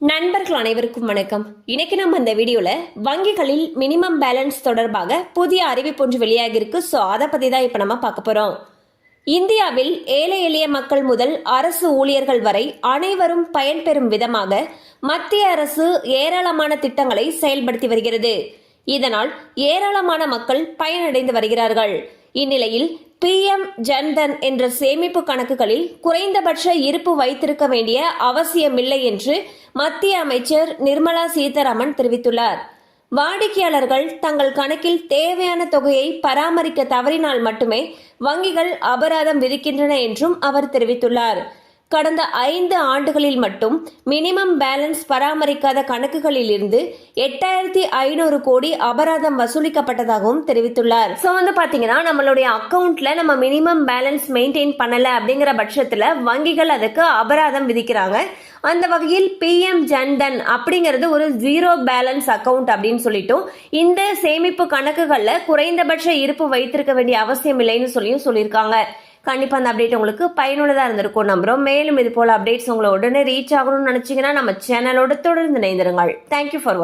நண்பர்கள் அனைவருக்கும் வணக்கம். இன்னைக்கு நம்ம இந்த வீடியோல வங்கிகளில் மினிமம் பேலன்ஸ் தொடர்பாக புதிய அறிவிப்பு ஒன்று வெளியாகிருக்கு ஸோ அதை பத்தி தான் இப்போ நம்ம பார்க்க போறோம். இந்தியாவில் ஏழை எளிய மக்கள் முதல் அரசு ஊழியர்கள் வரை அனைவரும் பயன்பெறும் விதமாக மத்திய அரசு ஏராளமான திட்டங்களை செயல்படுத்தி வருகிறது. இதனால் ஏராளமான மக்கள் பயனடைந்து வருகிறார்கள். இந்நிலையில் பிஎம் ஜன்தன் என்ற சேமிப்பு கணக்குகளில் குறைந்தபட்ச இருப்பு வைத்திருக்க வேண்டிய அவசியமில்லை என்று மத்திய அமைச்சர் நிர்மலா சீதாராமன் தெரிவித்துள்ளார். வாடிக்கையாளர்கள் தங்கள் கணக்கில் தேவையான தொகையை பராமரிக்க தவறினால் மட்டுமே வங்கிகள் அபராதம் விதிக்கின்றன என்றும் அவர் தெரிவித்துள்ளார். கடந்த ஐந்து ஆண்டுகளில் மட்டும் மினிமம் பேலன்ஸ் பராமரிக்காத கணக்குகளில் இருந்து எட்டாயிரத்தி ஐநூறு கோடி அபராதம் வசூலிக்கப்பட்டதாகவும் தெரிவித்துள்ளார். ஸோ வந்து பார்த்தீங்கன்னா நம்மளுடைய அக்கௌண்ட்ல நம்ம மினிமம் பேலன்ஸ் மெயின்டைன் பண்ணல அப்படிங்கிற பட்சத்தில் வங்கிகள் அதுக்கு அபராதம் விதிக்கிறாங்க. அந்த வகையில் பிஎம் ஜன்தன் அப்படிங்கிறது ஒரு ஜீரோ பேலன்ஸ் அக்கௌண்ட் அப்படின்னு சொல்லிட்டும் இந்த சேமிப்பு கணக்குகளில் குறைந்தபட்ச இருப்பு வைத்திருக்க வேண்டிய அவசியம் இல்லைன்னு சொல்லியும் சொல்லியிருக்காங்க. கண்டிப்பாக அந்த அப்டேட் உங்களுக்கு பயனுள்ளதாக இருந்திருக்கும் நம்புறோம். மேலும் இது போல அப்டேட்ஸ் உங்களை உடனே ரீச் ஆகணும்னு நினச்சிங்கன்னா நம்ம சேனலோட தொடர்ந்து இணைந்திருங்கள். தேங்க்யூ ஃபார் வாட்சிங்